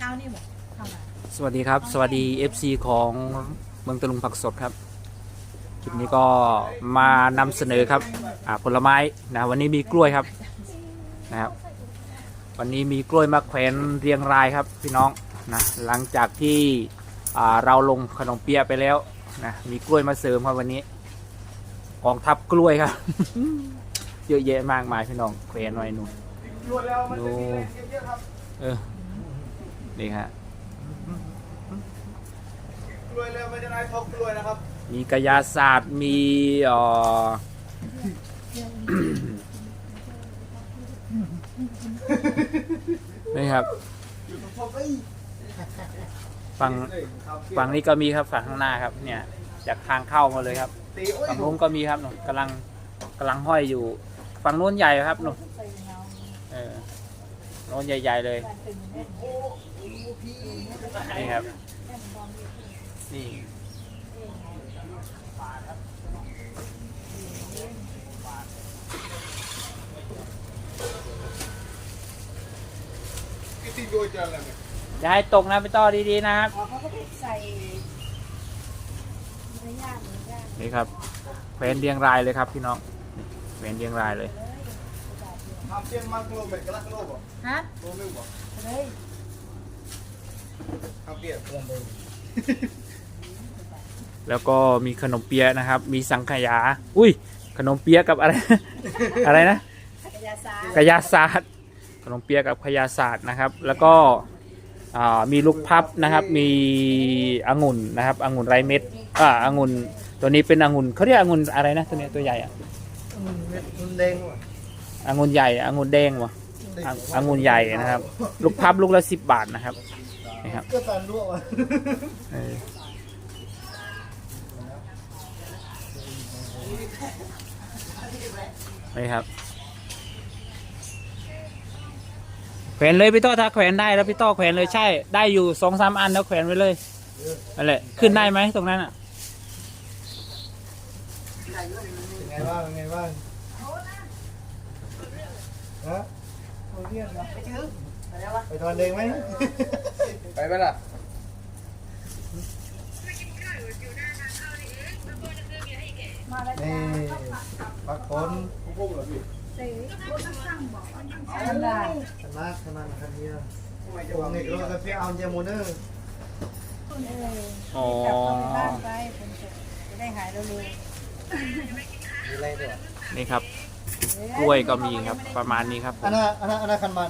ช้านี่บอกเข้ามาสวัสดีครับ สวัสดี FC ของเมืองตะลุงผักสดครับคลิปนี้ก็มานำเสนอครับอ่าผลไม้นะวันนี้มีกล้วยครับนะครับวันนี้มีกล้วยมาแขวนเรียงรายครับพี่น้องนะหลังจากที่อ่าเราลงขนมเปี๊ยะไปแล้วนะมีกล้วยมาเสริมครับวันนี้กองทัพกล้วยครับ เยอะแยะมากมายพี่น้องแขวนไว้นู่น รวดแล้วมันจะมีดูแรงเยอะๆครับ เออ นี่ฮะรวยแล้วมันจะได้ทบรวยนะครับ มีกายาศาสตร์มีเอ่อนี่ครับอยู่ตรงทบเอ้ยฝั่งเอ้ยครับฝั่งนี้ก็มีครับฝั่งข้างหน้าครับ เนี่ย จากทางเข้ามาเลยครับตีโอ้ยฝั่งนู้นก็มีครับหนูกำลังกำลังห้อยอยู่ ฝั่งนู้นใหญ่ครับหนูใส่เงาเออ โน้นใหญ่ ๆ เลยการตึงเล่นโอ้โหพี่นี่ครับแค่มองดูนี่พี่ตีโดยจังเลยเนี่ยอย่าให้ตกนะพี่ต้อดีๆนะครับอ๋อเขาก็ไปใส่เนื้อย่างเนื้อย่าง นี่ครับแขวนเรียงรายเลยครับพี่น้องนี่แขวนเรียงรายเลย ทำเพี้ยนมากโลเม็ดกระลักโลบ่ฮะโลนึงบ่เลยทำเปลี่ยนลองดูแล้วก็มีขนมเปี๊ยะนะครับ มีสังขยา อุ้ย ขนมเปี๊ยะกับอะไร อะไรนะกระยาซากระยาศาสตร์ขนมเปี๊ยะกับขยาศาสตร์นะครับ แล้วก็อ่ามีลูกพับนะครับ มีองุ่นนะครับองุ่นไรเม็ดอ่าองุ่นตัวนี้เป็นองุ่นเขาเรียกองุ่นอะไรนะตัวเนี้ยตัวใหญ่อะเม็ดมันแดงว่ะ องุ่นใหญ่องุ่นแดงวะอะองุ่นใหญ่นะครับ ลูกพับลูกละสิบบาทนะครับนี่ครับก็สันรั่วว่ะเออนี่ครับแขวนเลยพี่ต้อถ้าแขวนได้แล้วพี่ต้อแขวนเลยใช่ ได้อยู่สองสามอันแล้วแขวนไว้เลยนั่นแหละขึ้นได้ไหมตรงนั้นอะเป็นไงบ้างเป็นไงบ้าง ฮะโอเรียนนะไปถึงไปแล้ววะไปทอนเองไหม ไปไหมล่ะมาแล้วนี่ปักคนพุ่งเหรอพี่ทำได้ขนาดขนาดคันเดียวโอ้เงเราจะไปเอาเจมูเนอร์เอออ๋อจับเข้าในบ้านไปผมจะจะได้หายเร็วมีอะไรด้วยนี่ครับๆ กล้วยก็มีครับประมาณนี้ครับผม อันนั้นอันนั้นอันนั้นคันมัน